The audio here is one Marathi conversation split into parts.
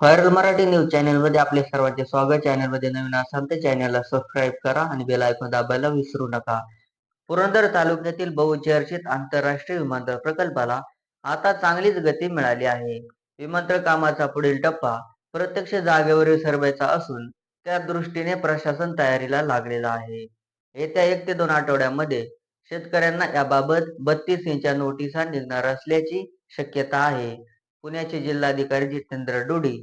व्हायरल मराठी न्यूज चॅनलमध्ये आपले सर्वांचे स्वागत. चॅनलमध्ये नवीन असाल तर चॅनलला सबस्क्राईब करा आणि बेल आयकॉन दाबायला विसरू नका. पुरंदर तालुक्यातील बहुचर्चित आंतरराष्ट्रीय विमानतळ प्रकल्पाला आता चांगलीच गती मिळाली आहे. विमानतळ कामाचा पुढील टप्पा प्रत्यक्ष जागेवरील सर्वेचा असून त्या दृष्टीने प्रशासन तयारीला लागलेला आहे. येत्या एक ते दोन आठवड्यामध्ये शेतकऱ्यांना याबाबत बत्तीस इंच्या नोटिसा निघणार असल्याची शक्यता आहे. पुण्याचे जिल्हाधिकारी जितेंद्र डोडी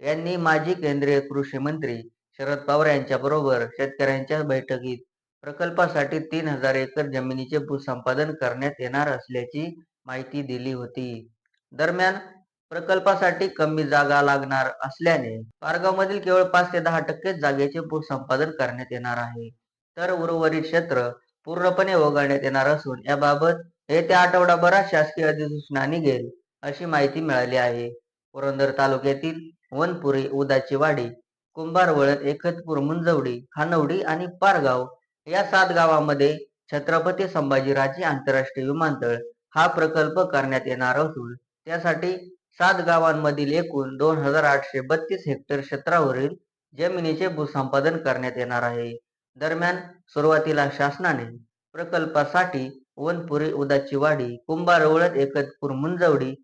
यांनी माजी केंद्रीय कृषी मंत्री शरद पवार यांच्याबरोबर शेतकऱ्यांच्या बैठकीत प्रकल्पासाठी तीन हजार एकर जमिनीचे भूसंपादन करण्यात येणार असल्याची माहिती दिली होती. दरम्यान प्रकल्पासाठी कमी जागा लागणार असल्याने पारगावमधील केवळ पाच ते दहा टक्के जागेचे भूसंपादन करण्यात येणार आहे. तर उर्वरित क्षेत्र पूर्णपणे वगळण्यात येणार असून याबाबत येत्या आठवडाभरात शासकीय अधिसूचना निघेल. अशी माहिती मिळाली आहे. पुरंदर तालुक्यातील वनपुरी उदाची वाडी कुंभारवळण एकतपूर मुंजवडी खानवडी आणि पारगाव या सात गावांमध्ये छत्रपती संभाजीराजे आंतरराष्ट्रीय विमानतळ हा प्रकल्प करण्यात येणार असून त्यासाठी सात गावांमधील एकूण दोन हजार आठशे बत्तीस हेक्टर क्षेत्रावरील जमिनीचे भूसंपादन करण्यात येणार आहे. दरम्यान सुरुवातीला शासनाने प्रकल्पासाठी वनपुरी उदाची वाडी कुंभारवळत एकतपूर मुंजवडी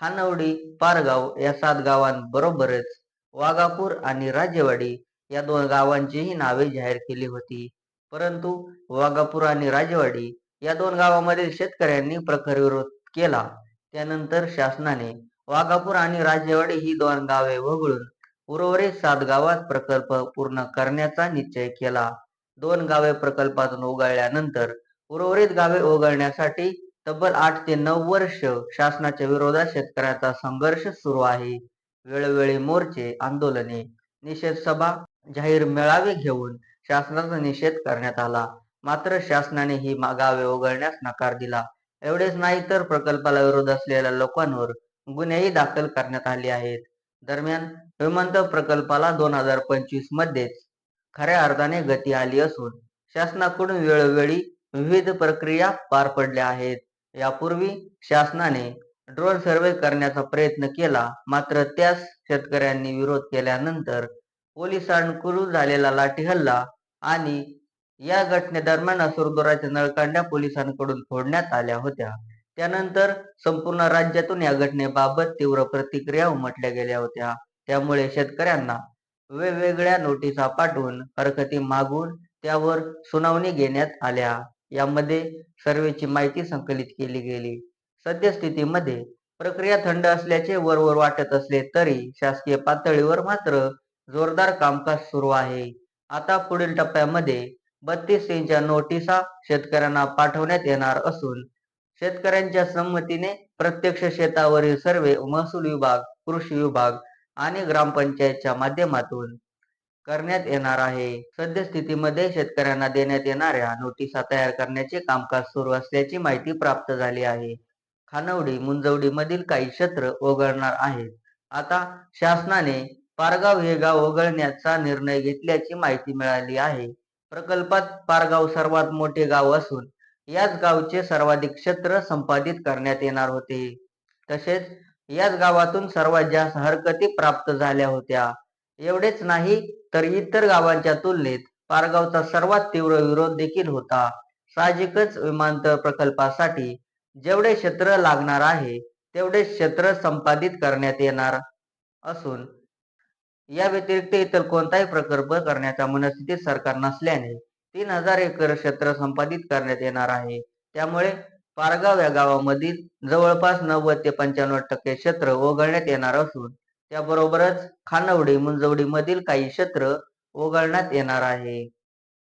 खानवडी पारगाव या सात गावांबरोबरच वाघापूर आणि राजेवाडी या दोन गावांचीही नावे जाहीर केली होती. परंतु वाघापूर आणि राजेवाडी या दोन गावांमधील शेतकऱ्यांनी प्रखर विरोध केला. त्यानंतर शासनाने वाघापूर आणि राजेवाडी ही दोन गावे वगळून उर्वरित सात गावात प्रकल्प पूर्ण करण्याचा निश्चय केला. दोन गावे प्रकल्पातून वगळल्यानंतर उर्वरित गावे वगळण्यासाठी तब्बल आठ ते नऊ वर्ष शासनाच्या विरोधात शेतकऱ्यांचा संघर्ष सुरू आहे. वेळोवेळी मोर्चे आंदोलने निषेध सभा जाहीर मेळावे घेऊन शासनाचा निषेध करण्यात आला. मात्र शासनाने ही गावे वगळण्यास नकार दिला. एवढेच नाही तर प्रकल्पाला विरोध असलेल्या लोकांवर गुन्हेही दाखल करण्यात आले आहेत. दरम्यान विमानतळ प्रकल्पाला दोन हजार पंचवीस मध्येच खऱ्या अर्थाने गती आली असून शासनाकडून वेळोवेळी विविध प्रक्रिया पार पडल्या आहेत. यापूर्वी शासनाने ड्रोन सर्वे करण्याचा प्रयत्न केला. मात्र त्यास शेतकऱ्यांनी विरोध केल्यानंतर पोलिसांकडून झालेला लाठी हल्ला आणि या घटनेदरम्यान असुरदुराच्या नळकांड्या पोलिसांकडून फोडण्यात आल्या होत्या. त्यानंतर संपूर्ण राज्यातून या घटनेबाबत तीव्र प्रतिक्रिया उमटल्या गेल्या होत्या. त्यामुळे शेतकऱ्यांना वेगवेगळ्या नोटिसा पाठवून हरकती मागून त्यावर सुनावणी घेण्यात आल्या. यामध्ये सर्वेची माहिती संकलित केली गेली. सद्यस्थितीमध्ये प्रक्रिया थंड असल्याचे वरवर वाटत असले तरी शासकीय पातळीवर मात्र जोरदार कामकाज सुरू आहे. आता पुढील टप्प्यामध्ये बत्तीस इंच्या नोटिसा शेतकऱ्यांना पाठवण्यात येणार असून शेतकऱ्यांच्या संमतीने प्रत्यक्ष शेतावरील सर्वे महसूल विभाग कृषी विभाग आणि ग्रामपंचायतच्या माध्यमातून करण्यात येणार आहे. सद्यस्थितीमध्ये शेतकऱ्यांना देण्यात येणाऱ्या नोटिसा तयार करण्याचे कामकाज सुरू असल्याची माहिती प्राप्त झाली आहे. खानवडी मुंजवडी मधील काही क्षेत्र वगळणार आहेत. आता शासनाने पारगाव हे गाव वगळण्याचा निर्णय घेतल्याची माहिती मिळाली आहे. प्रकल्पात पारगाव सर्वात मोठे गाव असून याच गावचे सर्वाधिक क्षेत्र संपादित करण्यात येणार होते. तसेच याच गावातून सर्वात जास्त हरकती प्राप्त झाल्या होत्या. एवढेच नाही तर इतर गावांच्या तुलनेत पारगावचा सर्वात तीव्र विरोध देखील होता. साहजिकच विमानतळ प्रकल्पासाठी जेवढे क्षेत्र लागणार आहे तेवढे क्षेत्र संपादित करण्यात येणार असून या व्यतिरिक्त इतर कोणताही प्रकल्प करण्याच्या मनस्थितीत सरकार नसल्याने तीन हजार एकर क्षेत्र संपादित करण्यात येणार आहे. त्यामुळे पारगाव या गावामधील जवळपास नव्वद ते पंच्याण्णव टक्के क्षेत्र वगळण्यात येणार असून त्याबरोबरच खानवडी मुंजवडी मधील काही क्षेत्र वगळण्यात येणार आहे.